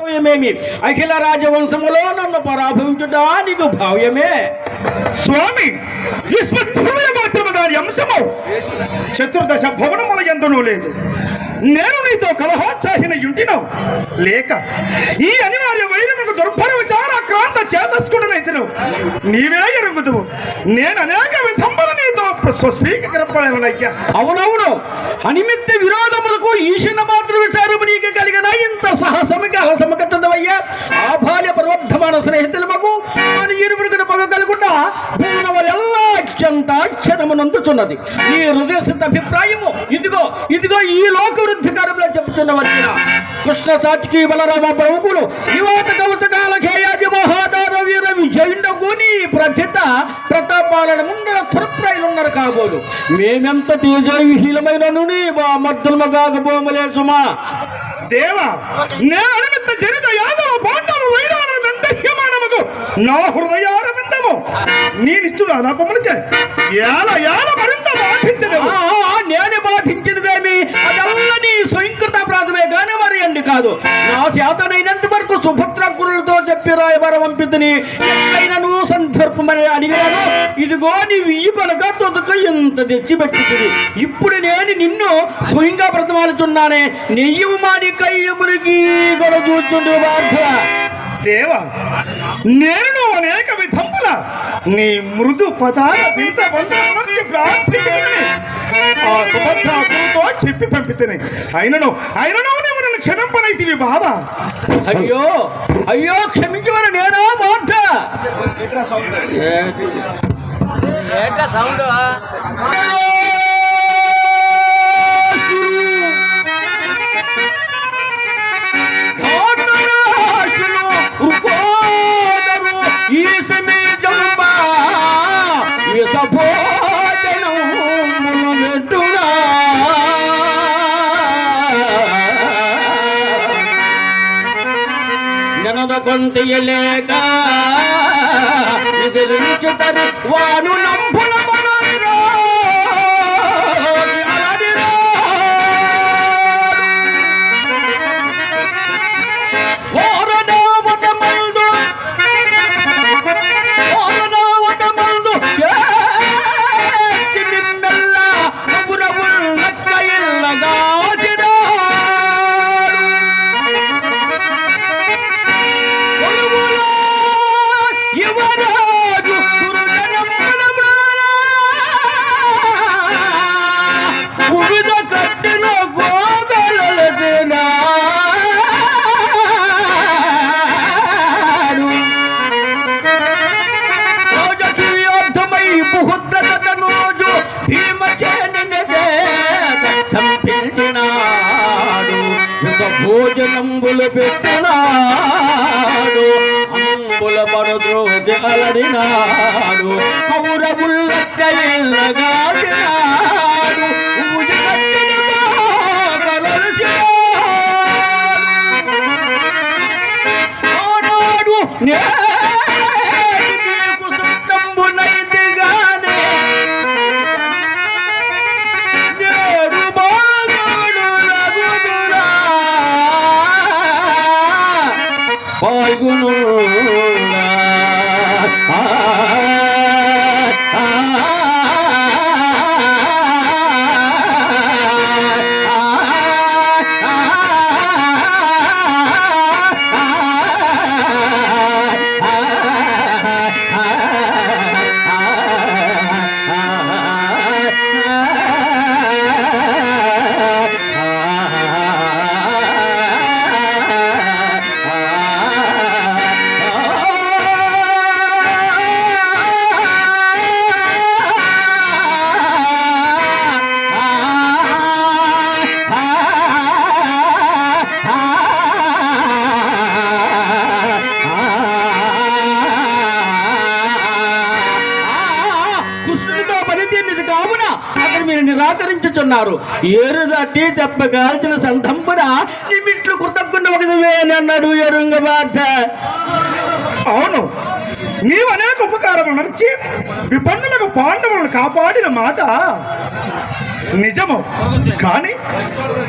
భావ్యమేమి? అఖిల రాజవంశములో నన్ను పరాభవించుట నీకు భావ్యమే. స్వామి మాత్రము దాని అంశము చతుర్దశ భవనముల ఎందునూ లేదు. నేను నీతో కలహోత్సాహిన యుంటినవు. లేక ఈ అనివార్య వైరముకు దుర్భర విచార క్రాంత చేతస్కుడనైతను నీవే ఎరుగుదువు. నేను అనేక విధంబల అవునవును. అనిమిత్త విరోధములకు ఈశన మాత్ర విచారము నీకు కలిగిన ఇంత సాహసముగా అహసమకట్టదవయ్యా ఆ బాల్య ప్రవర్ధమాన స్నేహితులు మన ఇరువురికి పగ కలుగుండా భూనవలెల్లా అత్యంత అక్షరమునందుతున్నది నీ హృదయ సిద్ధ అభిప్రాయము ఇదిగో ఇదిగో ఈ లోక వృద్ధికారంలో చెప్తున్న వచ్చిన కృష్ణ సాచికి బలరామ ప్రముఖులు యువత కౌతకాల ఖేయాది మహాదారవీర విజయుండకు నీ ప్రథిత ప్రతాపాలన ముందర తురప్రాయులున్నారు కాబోలు. మేమెంత తేజవిహీనమైన నుండి మా మద్దలమ కాకపోమలే సుమా. దేవ నేను అనిమిత్త జనిత యాదవ పాండవ వైరాణ దండహ్యమానముకు నా హృదయారవిందము. నేనిస్తున్నా నా పొమ్మనిచే యాల యాల మరింత నేను బాధించినదేమి? అదల్లా నీ స్వయంకృత ప్రాథమే కానీ మరి అండి కాదు. నా చేతనైనంత వరకు సుభద్ర గురులతో చెప్పి రాయబర పంపిద్దని. ఎక్కడైనా నువ్వు సందర్భమని అడిగాను ఇదిగో నీవు ఈ కనుక తొదక ఎంత తెచ్చిపెట్టింది ఇప్పుడు నేను నిన్ను స్వయంగా బ్రతమాలుతున్నానే. నెయ్యి మాని కయ్యమురికి గొడ చూస్తుండే బాధ దేవా నేను అనేక విధముల నీ మృదు పదాల ప్రార్థించుకుని ఆ సుభద్రాకులతో చెప్పి పంపితేనే. అయినను అయినను నీవు నన్ను క్షమింపనైతివి బాబా. అయ్యో అయ్యో క్షమించమని నేనా బాధ ఏంట్రా సౌండ్? కొంతయలేక ఎదిరించుతరు వాను నంపుల భోజనంబులు పెట్టినాడు. అంబుల పరద్రోజు అలడినాడు కౌరవుల్లగాడినాడు ఊజగట్టిన ఆనాడు మీరు నిరాకరించుతున్నారు ఏరుదట్టి దాటి కాల్చిన సంతంపున నిమిట్లు కృతజ్ఞ ఒకదివేనన్నాడు ఎరుంగ బాధ అవును. నీవు అనేక ఉపకారములు నడిచి విపన్నులకు పాండవులను కాపాడిన మాట. నిజము. కానీ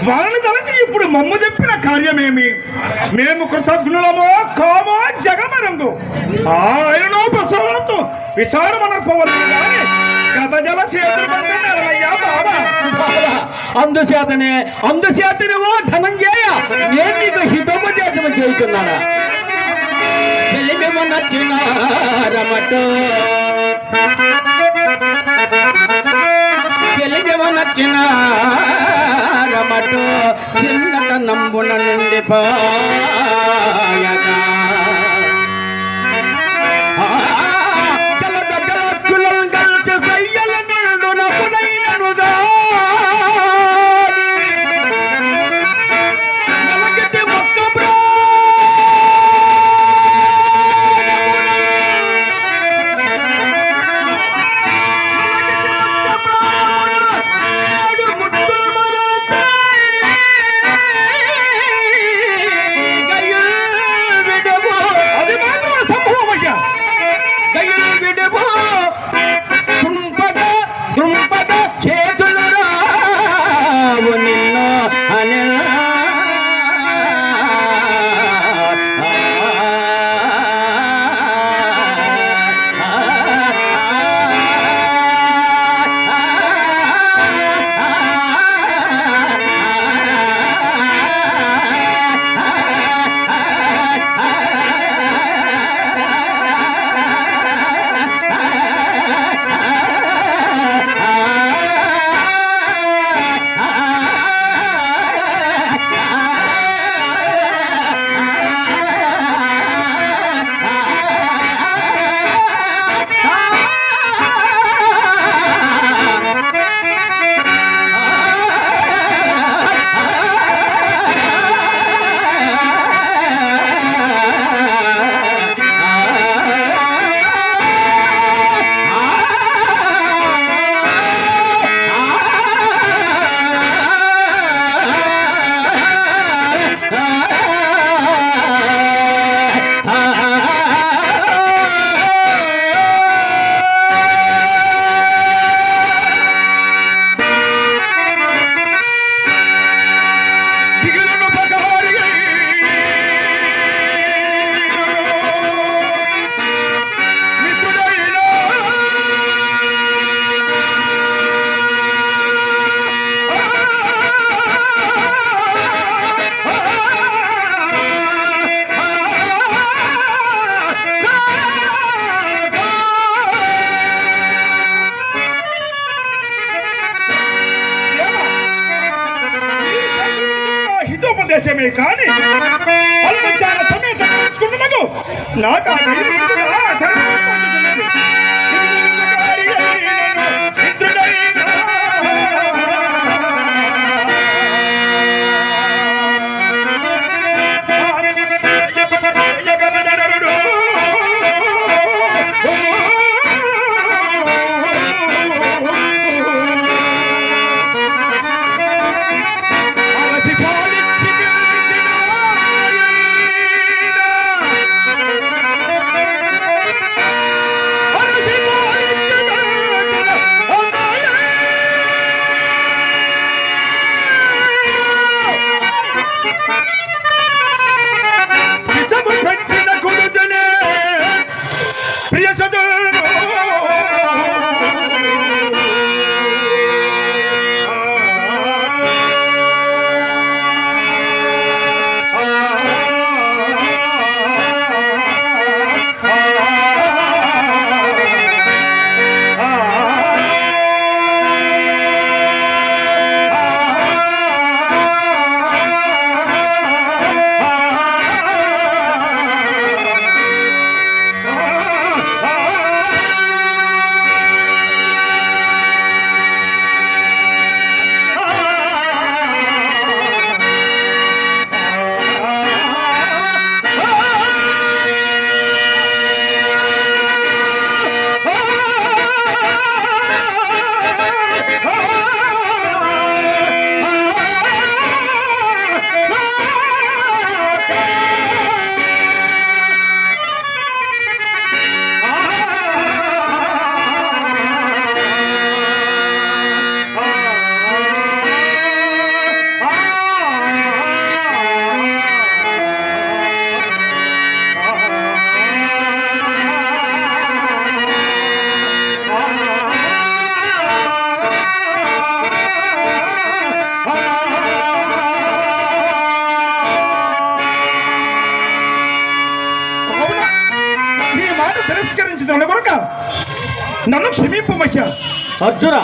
వాళ్ళని తలచి ఇప్పుడు మమ్ము చెప్పిన కార్యమేమి? మేము కృతజ్ఞులమో కామో జగమరంగు ఆయనో ప్రసవంతో విచారమనకపోవాలి కానీ గత అందుచేతనే అందుచేతనే ఓ ధనంజయ నేను నీకు హితోపదేశము చేస్తున్నానా తెలియమనచ్చిన రమటో తెలియమనచ్చిన రమటో చిన్నట నంబున నుండి పాయగా నిన్ను హితోపదేశమే కానీ చాలా సమేత తెలుసుకుంటున్నకు నాకు ನನ್ನ ಕ್ಷಮಿಪು ಮಹ್ಯ ಅರ್ಜುನ